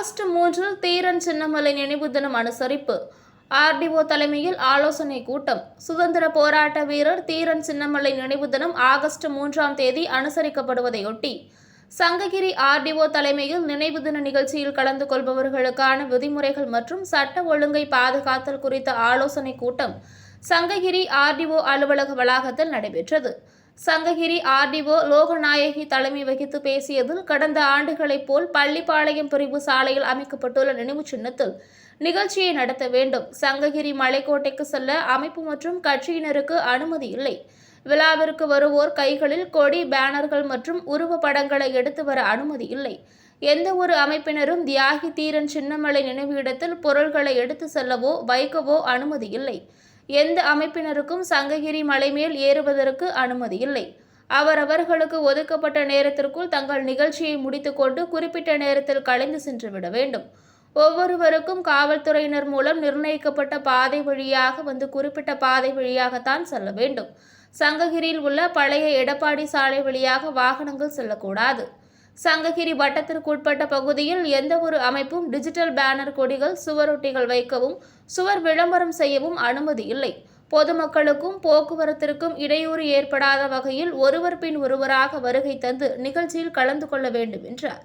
மூன்றில் தீரன் சின்னமலை நினைவு தினம் அனுசரிப்பு. ஆர்டிஓ தலைமையில் ஆலோசனை கூட்டம். சுதந்திர போராட்ட வீரர் தீரன் சின்னமலை நினைவு தினம் ஆகஸ்ட் மூன்றாம் தேதி அனுசரிக்கப்படுவதையொட்டி சங்ககிரி ஆர்டிஓ தலைமையில் நினைவு தின நிகழ்ச்சியில் கலந்து கொள்பவர்களுக்கான விதிமுறைகள் மற்றும் சட்ட ஒழுங்கை பாதுகாத்தல் குறித்த ஆலோசனை கூட்டம் சங்ககிரி ஆர்டிஓ அலுவலக வளாகத்தில் நடைபெற்றது. சங்ககிரி ஆர்டிஓ லோகநாயகி தலைமை வகித்து பேசியதில் கடந்த ஆண்டுகளைப் போல் பள்ளிப்பாளையம் பிரிவு சாலையில் அமைக்கப்பட்டுள்ள நினைவுச் சின்னத்தில் நிகழ்ச்சியை நடத்த வேண்டும். சங்ககிரி மலைக்கோட்டைக்கு செல்ல அமைப்பு மற்றும் கட்சியினருக்கு அனுமதி இல்லை. விழாவிற்கு வருவோர் கைகளில் கொடி பேனர்கள் மற்றும் உருவப்படங்களை எடுத்து வர அனுமதி இல்லை. எந்த ஒரு அமைப்பினரும் தியாகி தீரன் சின்னமலை நினைவு இடத்தில் பொருள்களை எடுத்து செல்லவோ வைக்கவோ அனுமதி இல்லை. எந்த அமைப்பினருக்கும் சங்ககிரி மலை மேல் ஏறுவதற்கு அனுமதி இல்லை. அவரவர்களுக்கு ஒதுக்கப்பட்ட நேரத்திற்குள் தங்கள் நிகழ்ச்சியை முடித்துக்கொண்டு குறிப்பிட்ட நேரத்தில் கலைந்து சென்று விட வேண்டும். ஒவ்வொருவருக்கும் காவல்துறையினர் மூலம் நிர்ணயிக்கப்பட்ட பாதை வழியாக வந்து குறிப்பிட்ட பாதை வழியாகத்தான் செல்ல வேண்டும். சங்ககிரியில் உள்ள பழைய எடப்பாடி சாலை வழியாக வாகனங்கள் செல்லக்கூடாது. சங்ககிரி வட்டத்திற்குட்பட்ட பகுதியில் எந்த ஒரு அமைப்பும் டிஜிட்டல் பேனர் கொடிகள் சுவரொட்டிகள் வைக்கவும் சுவர் விளம்பரம் செய்யவும் அனுமதி இல்லை. பொதுமக்களுக்கும் போக்குவரத்திற்கும் இடையூறு ஏற்படாத வகையில் ஒருவர் பின் ஒருவராக வருகை தந்து நிகழ்ச்சியில் கலந்து கொள்ள வேண்டும் என்றார்.